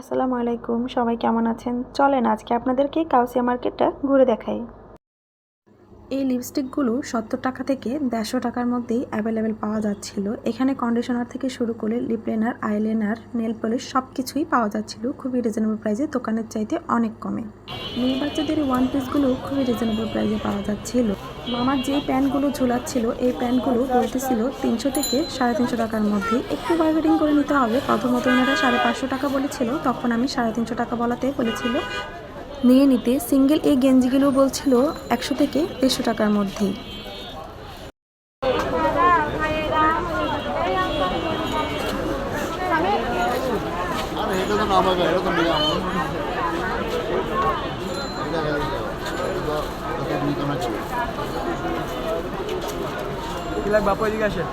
আসসালামু আলাইকুম, সবাই কেমন আছেন? চলেন আজকে আপনাদেরকে কাউসিয়া মার্কেটটা ঘুরে দেখাই। এই লিপস্টিকগুলো সত্তর টাকা থেকে দেড়শো টাকার মধ্যেই অ্যাভেলেবেল পাওয়া যাচ্ছিল। এখানে কন্ডিশনার থেকে শুরু করে লিপলেনার আইলাইনার নেল পলিশ সব কিছুই পাওয়া যাচ্ছিল। খুবই রিজনেবল প্রাইসে দোকানের চাইতে অনেক কমে। মেয়ে বাচ্চাদের ওয়ান পিসগুলো খুবই রিজনেবল প্রাইসে পাওয়া যাচ্ছিল। মামার যে প্যান্টগুলো ঝোলাচ্ছিল, এই প্যান্টগুলো বলতেছিল তিনশো থেকে সাড়ে তিনশো টাকার মধ্যে। একটু বার্গেটিং করে নিতে হবে। প্রথমত ওনারা সাড়ে পাঁচশো টাকা বলেছিল, তখন আমি সাড়ে তিনশো টাকা বলাতে বলেছিল। নিয়ে নিতে সিঙ্গেল এই গেঞ্জিগুলো বলছিল একশো থেকে দেড়শো টাকার মধ্যেই নামাবে এটা তো নিয়ে আমার এটা গেলে এটা নিতে না ছিল কি লাগবে আপু এদিকে আসেন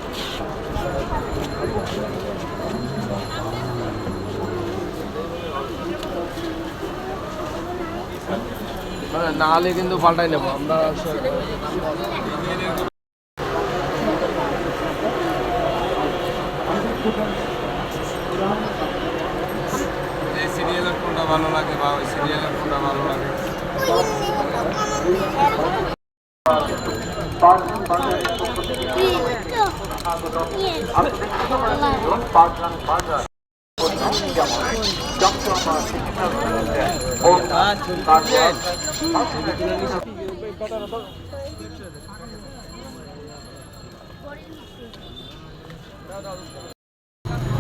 মানে কিন্তু পাল্টাই নেব, আমরা সিরিয়ালের কোনটা ভালো লাগে বা ওই সিরিয়ালের কোনটা ভালো লাগে?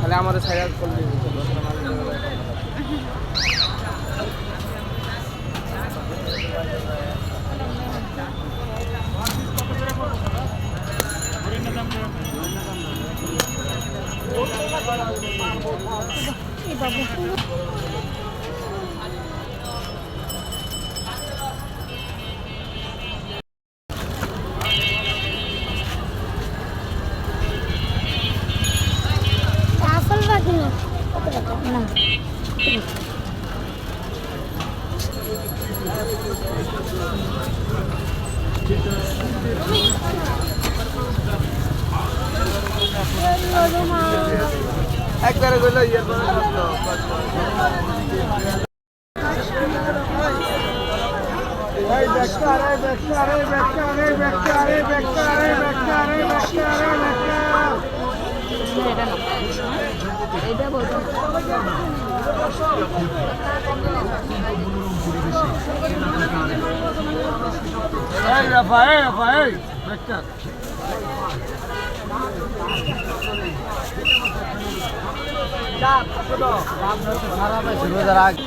তাহলে আমাদের সাইড করলে রাফল বাগিনো আরে ব্যাগটা আরে ব্যাগটা এই রাফা এই রাফা এই ব্যাগটা রোজার আগে